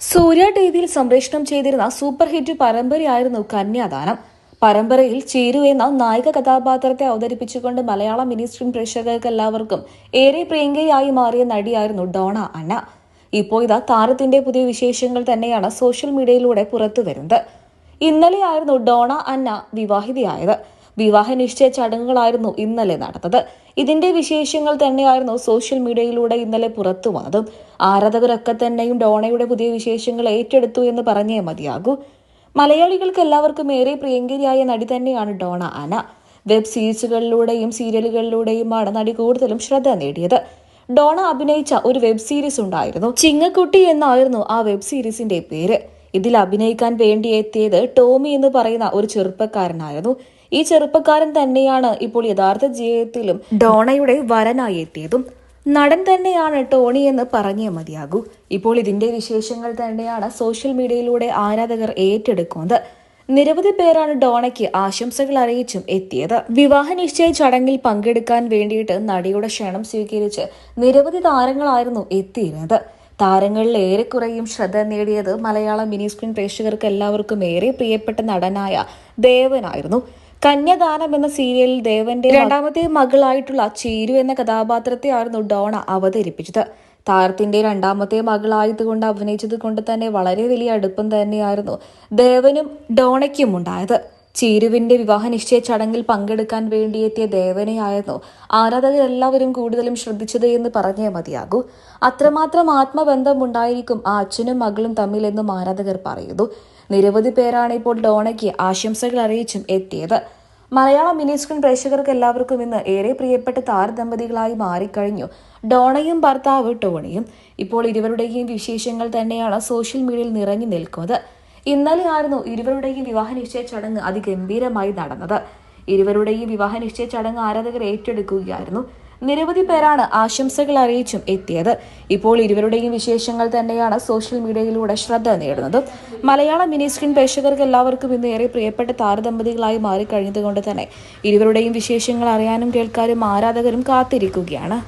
സൂര്യ ടിവിയിൽ സംപ്രേഷണം ചെയ്തിരുന്ന സൂപ്പർ ഹിറ്റ് പരമ്പരയായിരുന്നു കന്യാദാനം. പരമ്പരയിൽ ചേരു എന്ന നായിക കഥാപാത്രത്തെ അവതരിപ്പിച്ചുകൊണ്ട് മലയാള മിനി സ്ക്രീൻ പ്രേക്ഷകർക്ക് എല്ലാവർക്കും ഏറെ പ്രിയങ്കയായി മാറിയ നടിയായിരുന്നു ഡോണ അന്ന. ഇപ്പോൾ ഇതാ താരത്തിന്റെ പുതിയ വിശേഷങ്ങൾ തന്നെയാണ് സോഷ്യൽ മീഡിയയിലൂടെ പുറത്തു വരുന്നത് ഇന്നലെയായിരുന്നു ഡോണ അന്ന വിവാഹിതയായത്. വിവാഹ നിശ്ചയ ചടങ്ങുകളായിരുന്നു ഇന്നലെ നടന്നത്. ഇതിന്റെ വിശേഷങ്ങൾ തന്നെയായിരുന്നു സോഷ്യൽ മീഡിയയിലൂടെ ഇന്നലെ പുറത്തു വന്നതും. ആരാധകരൊക്കെ തന്നെയും ഡോണയുടെ പുതിയ വിശേഷങ്ങൾ ഏറ്റെടുത്തു എന്ന് പറഞ്ഞേ മതിയാകൂ. മലയാളികൾക്ക് എല്ലാവർക്കും ഏറെ പ്രിയങ്കരിയായ നടി തന്നെയാണ് ഡോണ അന. വെബ് സീരീസുകളിലൂടെയും സീരിയലുകളിലൂടെയുമാണ് നടി കൂടുതലും ശ്രദ്ധ നേടിയത്. ഡോണ അഭിനയിച്ച ഒരു വെബ് സീരീസ് ഉണ്ടായിരുന്നു. ചിങ്ങക്കുട്ടി എന്നായിരുന്നു ആ വെബ് സീരീസിന്റെ പേര്. ഇതിൽ അഭിനയിക്കാൻ വേണ്ടി എത്തിയത് ടോമി എന്ന് പറയുന്ന ഒരു ചെറുപ്പക്കാരനായിരുന്നു. ഈ ചെറുപ്പക്കാരൻ തന്നെയാണ് ഇപ്പോൾ യഥാർത്ഥ ജീവിതത്തിലും ഡോണയുടെ വരനായി എത്തിയതും നടൻ തന്നെയാണ് ടോണി എന്ന് പറഞ്ഞേ മതിയാകൂ. ഇപ്പോൾ ഇതിന്റെ വിശേഷങ്ങൾ തന്നെയാണ് സോഷ്യൽ മീഡിയയിലൂടെ ആരാധകർ ഏറ്റെടുക്കുന്നത്. നിരവധി പേരാണ് ഡോണയ്ക്ക് ആശംസകൾ അറിയിച്ചും എത്തിയത്. വിവാഹ നിശ്ചയ ചടങ്ങിൽ പങ്കെടുക്കാൻ വേണ്ടിയിട്ട് നടിയുടെ ക്ഷണം സ്വീകരിച്ച് നിരവധി താരങ്ങളായിരുന്നു എത്തിയിരുന്നത്. താരങ്ങളിൽ ഏറെക്കുറെയും ശ്രദ്ധ നേടിയത് മലയാള മിനി സ്ക്രീൻ പ്രേക്ഷകർക്ക് എല്ലാവർക്കും ഏറെ പ്രിയപ്പെട്ട നടനായ ദേവനായിരുന്നു കന്യാദാനം എന്ന സീരിയലിൽ ദേവന്റെ രണ്ടാമത്തെ മകളായിട്ടുള്ള ചേരു എന്ന കഥാപാത്രത്തെയായിരുന്നു ഡോണ അവതരിപ്പിച്ചത്. താരത്തിന്റെ രണ്ടാമത്തെ മകളായതുകൊണ്ട് അഭിനയിച്ചത് കൊണ്ട് തന്നെ വളരെ വലിയ അടുപ്പം തന്നെയായിരുന്നു ദേവനും ഡോണയ്ക്കും ഉണ്ടായത്. ചീരുവിന്റെ വിവാഹ നിശ്ചയ ചടങ്ങിൽ പങ്കെടുക്കാൻ വേണ്ടിയെത്തിയ ദേവനെയായിരുന്നു. ആരാധകരെല്ലാവരും കൂടുതലും ശ്രദ്ധിച്ചത് എന്ന് പറഞ്ഞേ മതിയാകൂ. അത്രമാത്രം ആത്മബന്ധം ഉണ്ടായിരിക്കും ആ അച്ഛനും മകളും തമ്മിൽ തമ്മിലെന്നും ആരാധകർ പറയുന്നു. നിരവധി പേരാണ് ഇപ്പോൾ ഡോണയ്ക്ക് ആശംസകൾ അറിയിച്ചും എത്തിയത്. മലയാള മിനി സ്ക്രീൻ പ്രേക്ഷകർക്ക് എല്ലാവർക്കും ഇന്ന് ഏറെ പ്രിയപ്പെട്ട താരദമ്പതികളായി മാറിക്കഴിഞ്ഞു. ഡോണയും ഭർത്താവ് ടോണിയും. ഇപ്പോൾ ഇരുവരുടെയും വിശേഷങ്ങൾ തന്നെയാണ് സോഷ്യൽ മീഡിയയിൽ നിറഞ്ഞു നിൽക്കുന്നത്. ഇന്നലെയായിരുന്നു ഇരുവരുടെയും വിവാഹ നിശ്ചയ ചടങ്ങ് അതിഗംഭീരമായി നടന്നത്. ഇരുവരുടെയും വിവാഹ നിശ്ചയ ചടങ്ങ് ആരാധകർ ഏറ്റെടുക്കുകയായിരുന്നു. നിരവധി പേരാണ് ആശംസകൾ അറിയിച്ചും എത്തിയത്. ഇപ്പോൾ ഇരുവരുടെയും വിശേഷങ്ങൾ തന്നെയാണ് സോഷ്യൽ മീഡിയയിലൂടെ ശ്രദ്ധ നേടുന്നത്. മലയാള മിനി സ്ക്രീൻ പ്രേക്ഷകർക്ക് എല്ലാവർക്കും ഇന്ന് ഏറെ പ്രിയപ്പെട്ട താരദമ്പതികളായി മാറിക്കഴിഞ്ഞതുകൊണ്ട് തന്നെ ഇരുവരുടെയും വിശേഷങ്ങൾ അറിയാനും കേൾക്കാനും ആരാധകരും കാത്തിരിക്കുകയാണ്.